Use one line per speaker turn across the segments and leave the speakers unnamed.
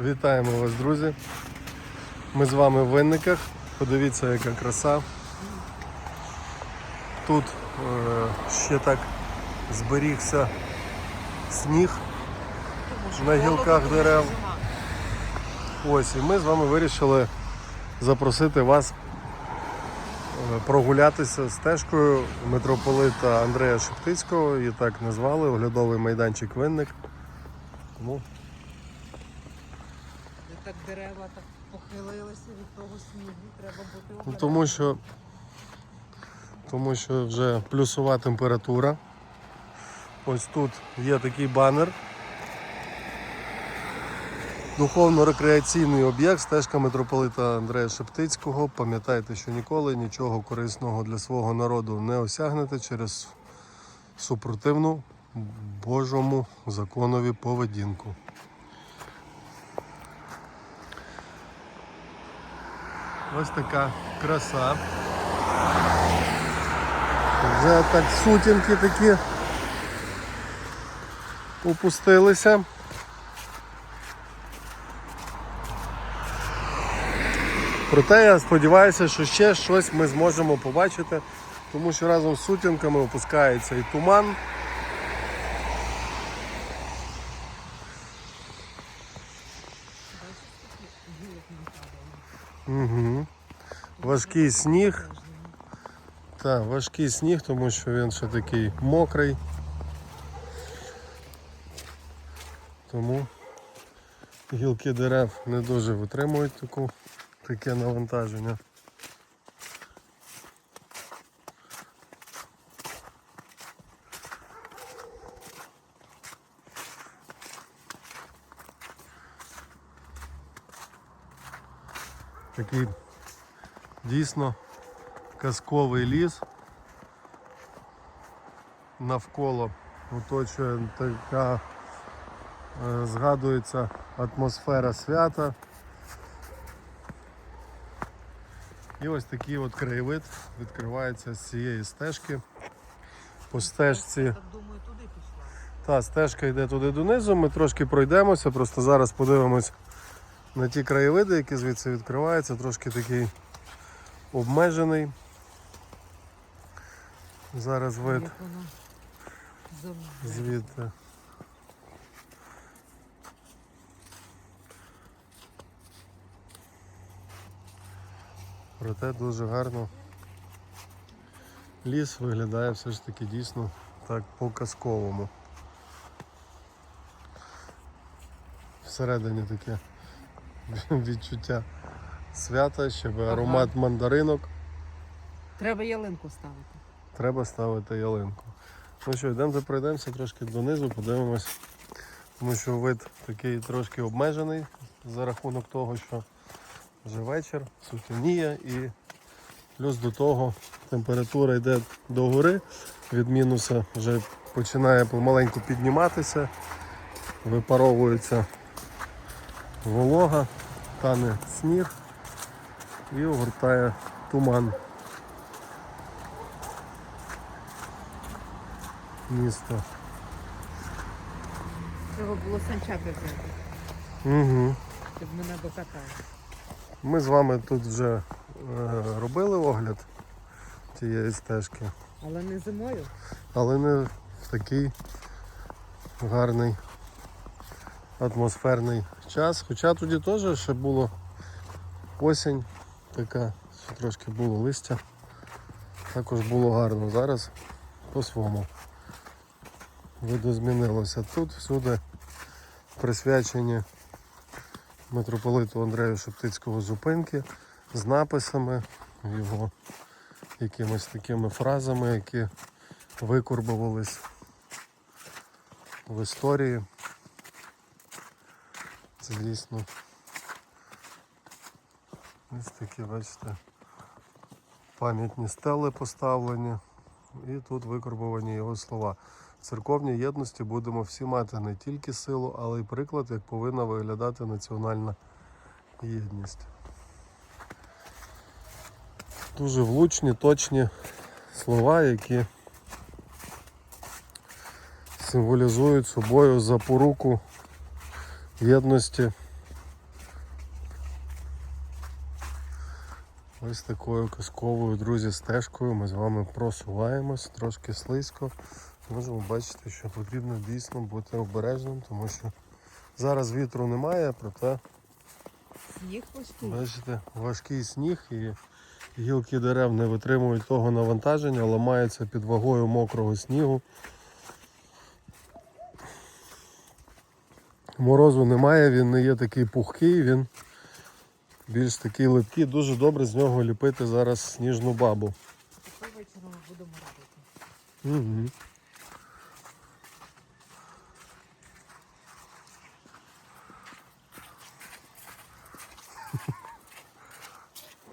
Вітаємо вас, друзі. Ми з вами в винниках. Подивіться, яка краса. Тут е, ще так зберігся сніг на гілках дерев. Ось, і ми з вами вирішили запросити вас е, прогулятися стежкою митрополита Андрея Шептицького, її так назвали, оглядовий майданчик Винник. Тому
І так дерева так похилилися від того снігу, треба бути
Ну, тому що, тому що вже плюсова температура. Ось тут є такий банер. Духовно-рекреаційний об'єкт стежка митрополита Андрея Шептицького. Пам'ятайте, що ніколи нічого корисного для свого народу не осягнете через супротивну Божому законові поведінку. Ось така краса. Вже так сутінки такі опустилися. Проте я сподіваюся, що ще щось ми зможемо побачити, тому що разом з сутінками опускається і туман. Угу. Важкий сніг. Так, важкий сніг, тому що він ще такий мокрий. Тому гілки дерев не дуже витримують таку, таке навантаження. Такий дійсно казковий ліс. Навколо оточує така, е, згадується атмосфера свята. І ось такий от краєвид відкривається з цієї стежки. По стежці. Та стежка йде туди донизу, ми трошки пройдемося, просто зараз подивимось на ті краєвиди, які звідси відкриваються, трошки такий обмежений. Зараз вид звідти. Проте дуже гарно. Ліс виглядає все ж таки дійсно так по-казковому. Всередині таке відчуття свята, щоб аромат мандаринок.
Треба ялинку ставити.
Треба ставити ялинку. Ну що, йдемо пройдемося трошки донизу, подивимось. Тому що вид такий трошки обмежений за рахунок того, що вже вечір, сутеніє і плюс до того температура йде до гори, від мінуса вже починає помаленьку підніматися, випаровується волога, тане сніг і огортає туман. Місто.
Треба було санчаки взяти,
Угу.
щоб мене докатали.
Ми з вами тут вже е, робили огляд цієї стежки,
Але не зимою.
але не в такий гарний атмосферний час. Хоча тоді теж ще було осінь така, трошки було листя. Також було гарно. Зараз по-своєму. Видозмінилося. Тут всюди присвячені митрополиту Андрею Шептицького зупинки з написами, його якимись такими фразами, які викорбувались в історії. Це дійсно ось такі, бачите, пам'ятні стели поставлені. І тут викорбовані його слова. В церковній єдності будемо всі мати не тільки силу, але й приклад, як повинна виглядати національна єдність. Дуже влучні, точні слова, які символізують собою запоруку єдності Ось такою казковою, друзі, стежкою ми з вами просуваємось, трошки слизько. Можемо бачити, що потрібно дійсно бути обережним, тому що зараз вітру немає, проте
Сніг важкий.
бачите, важкий сніг і гілки дерев не витримують того навантаження, ламаються під вагою мокрого снігу. Морозу немає, він не є такий пухкий, він більш такий липкий. Дуже добре з нього ліпити зараз сніжну бабу.
Що вечором будемо робити?
Угу.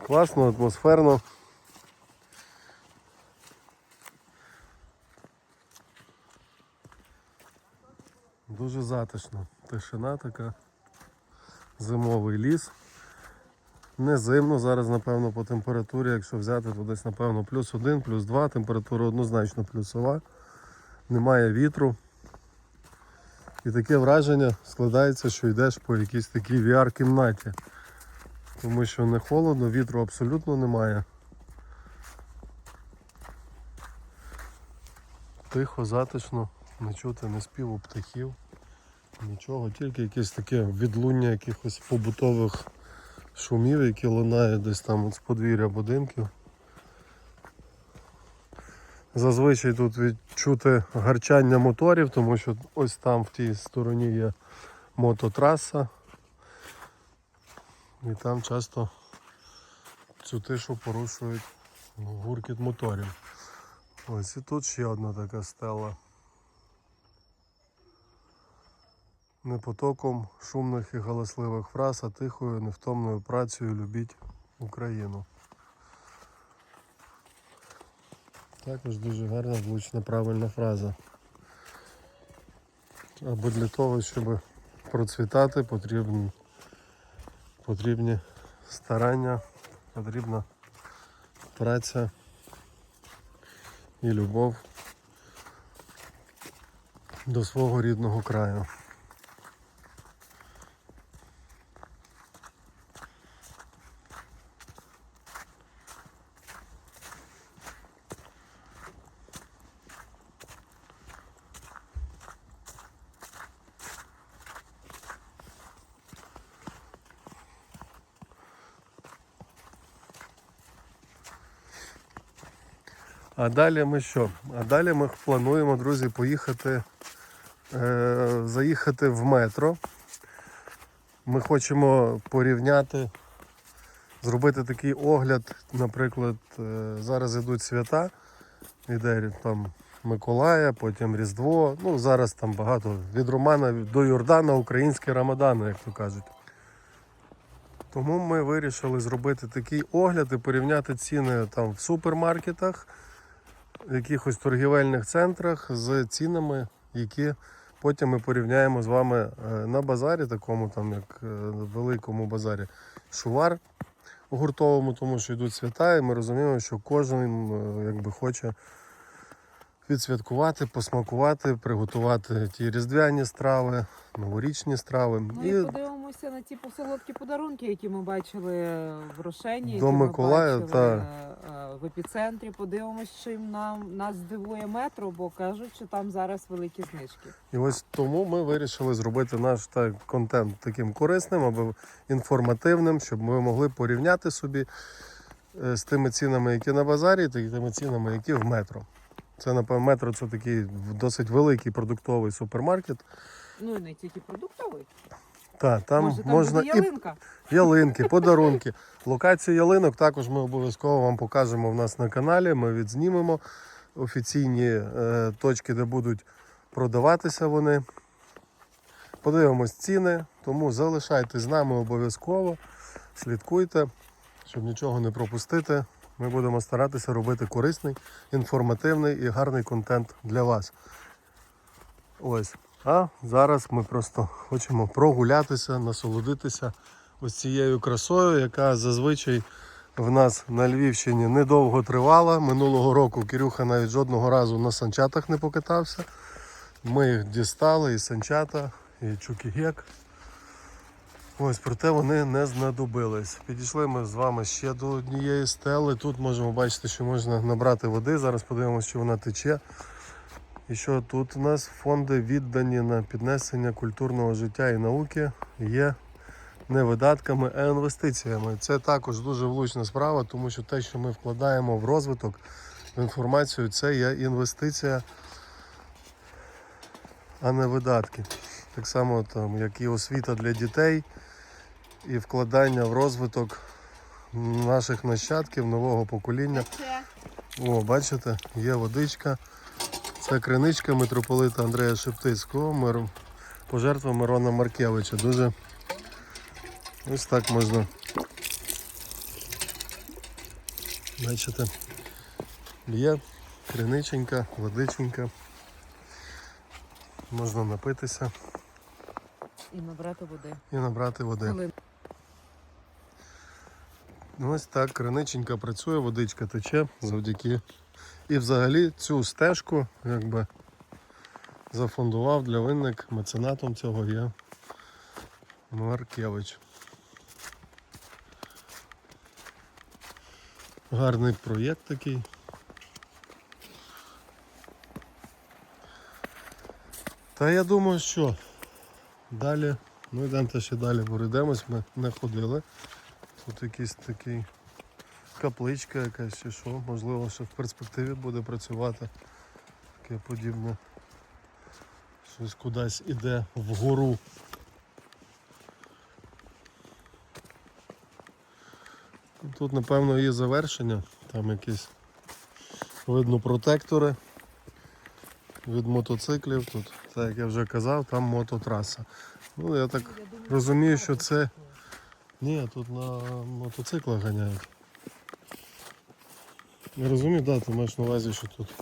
Класно, атмосферно. Дуже затишно. Тишина така. Зимовий ліс. Не зимно зараз, напевно, по температурі, якщо взяти, то десь, напевно, плюс один, плюс два, температура однозначно плюсова, немає вітру. І таке враження складається, що йдеш по якійсь такій VR-кімнаті. Тому що не холодно, вітру абсолютно немає. Тихо, затишно, не чути не співу птахів, нічого, тільки якесь таке відлуння якихось побутових шумів, які лунають десь там з подвір'я будинків. Зазвичай тут відчути гарчання моторів, тому що ось там в тій стороні є мототраса. І там часто цю тишу порушують гуркіт моторів. Ось і тут ще одна така стела. Не потоком шумних і галасливих фраз, а тихою, невтомною працею любіть Україну. Також дуже гарна, влучна, правильна фраза. Або для того, щоб процвітати, потрібні, потрібні старання, потрібна праця і любов до свого рідного краю. А далі ми що? А далі ми плануємо, друзі, поїхати, е, заїхати в метро. Ми хочемо порівняти, зробити такий огляд, наприклад, е, зараз йдуть свята, іде там Миколая, потім Різдво. Ну, зараз там багато від Романа до Йордана, українське Рамадан, як то кажуть. Тому ми вирішили зробити такий огляд і порівняти ціни там в супермаркетах, в якихось торгівельних центрах з цінами, які потім ми порівняємо з вами е, на базарі, такому там як е, великому базарі Шувар гуртовому, тому що йдуть свята, і ми розуміємо, що кожен е, якби хоче відсвяткувати, посмакувати, приготувати ті різдвяні страви, новорічні страви.
Ну і подивимося на ті посолодкі подарунки, які ми бачили в Рошені, які
До
ми
Миколая,
бачили
та.
е, в епіцентрі. Подивимося, чим нам нас здивує метро, бо кажуть, що там зараз великі знижки.
І ось тому ми вирішили зробити наш так, контент таким корисним або інформативним, щоб ми могли порівняти собі е, з тими цінами, які на базарі, та тими цінами, які в метро. Це, напевно, метро це такий досить великий продуктовий супермаркет.
Ну і не тільки продуктовий.
Та, там
Може, там
можна
буде
і ялинки, подарунки. Локацію ялинок також ми обов'язково вам покажемо в нас на каналі. Ми відзнімемо офіційні е, точки, де будуть продаватися вони. Подивимось ціни, тому залишайтесь з нами обов'язково, слідкуйте, щоб нічого не пропустити. Ми будемо старатися робити корисний, інформативний і гарний контент для вас. Ось. А зараз ми просто хочемо прогулятися, насолодитися ось цією красою, яка зазвичай в нас на Львівщині недовго тривала. Минулого року Кирюха навіть жодного разу на санчатах не покатався. Ми їх дістали, і санчата, і чукігек. Ось, проте вони не знадобились. Підійшли ми з вами ще до однієї стели. Тут можемо бачити, що можна набрати води. Зараз подивимося, що вона тече. І що тут у нас фонди віддані на піднесення культурного життя і науки є не видатками, а інвестиціями. Це також дуже влучна справа, тому що те, що ми вкладаємо в розвиток, в інформацію, це є інвестиція, а не видатки. Так само, там, як і освіта для дітей, і вкладання в розвиток наших нащадків, нового покоління. О, бачите, є водичка. Це криничка митрополита Андрея Шептицького, пожертва Мирона Маркевича. Дуже ось так можна. Бачите, є криниченька, водиченька. Можна напитися
І набрати води.
і набрати води. Ось так криниченька працює, водичка тече завдяки. І взагалі цю стежку якби зафондував для винник меценатом цього є Маркевич. Гарний проєкт такий. Та я думаю, що далі, ну йдемо ще далі пройдемось, ми не ходили. Тут якийсь такий капличка якась чи що, можливо, що в перспективі буде працювати. Таке подібне. Щось кудись іде вгору. Тут, напевно, є завершення. Там якісь видно протектори від мотоциклів. Тут, так як я вже казав, там мототраса. Ну, я так розумію, що це. Ні, тут на мотоциклах ганяють. Я розумію, да, ти маєш на увазі, що тут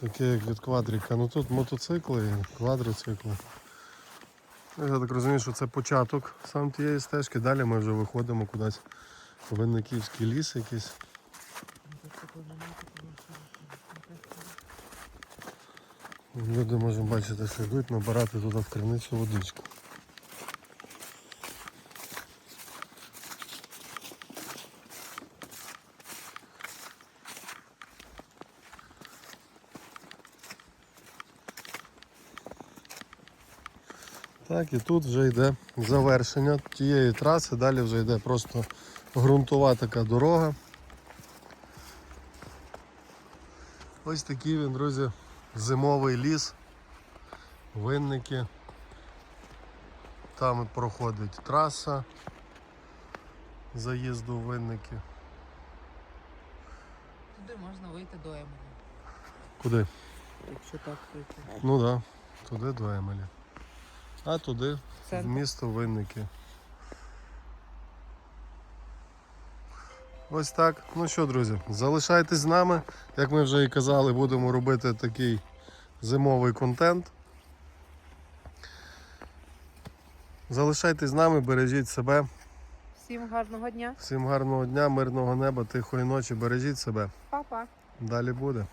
таке як від квадрика. Ну тут мотоцикли квадроцикли. Я так розумію, що це початок сам тієї стежки. Далі ми вже виходимо кудись в Винниківський ліс якийсь. Люди можемо бачити, що йдуть набирати туди в криницю водичку. Так, і тут вже йде завершення тієї траси, далі вже йде просто ґрунтова така дорога. Ось такий він, друзі, зимовий ліс, винники. Там проходить траса заїзду в винники.
туди можна вийти до Емелі.
Куди?
Якщо так прийти.
Ну так, да, туди до Емелі. А туди, в місто Винники. Ось так. Ну що, друзі, залишайтесь з нами. Як ми вже і казали, будемо робити такий зимовий контент. Залишайтесь з нами, бережіть себе.
Всім гарного дня.
Всім гарного дня, мирного неба, тихої ночі. Бережіть себе.
Па-па.
Далі буде.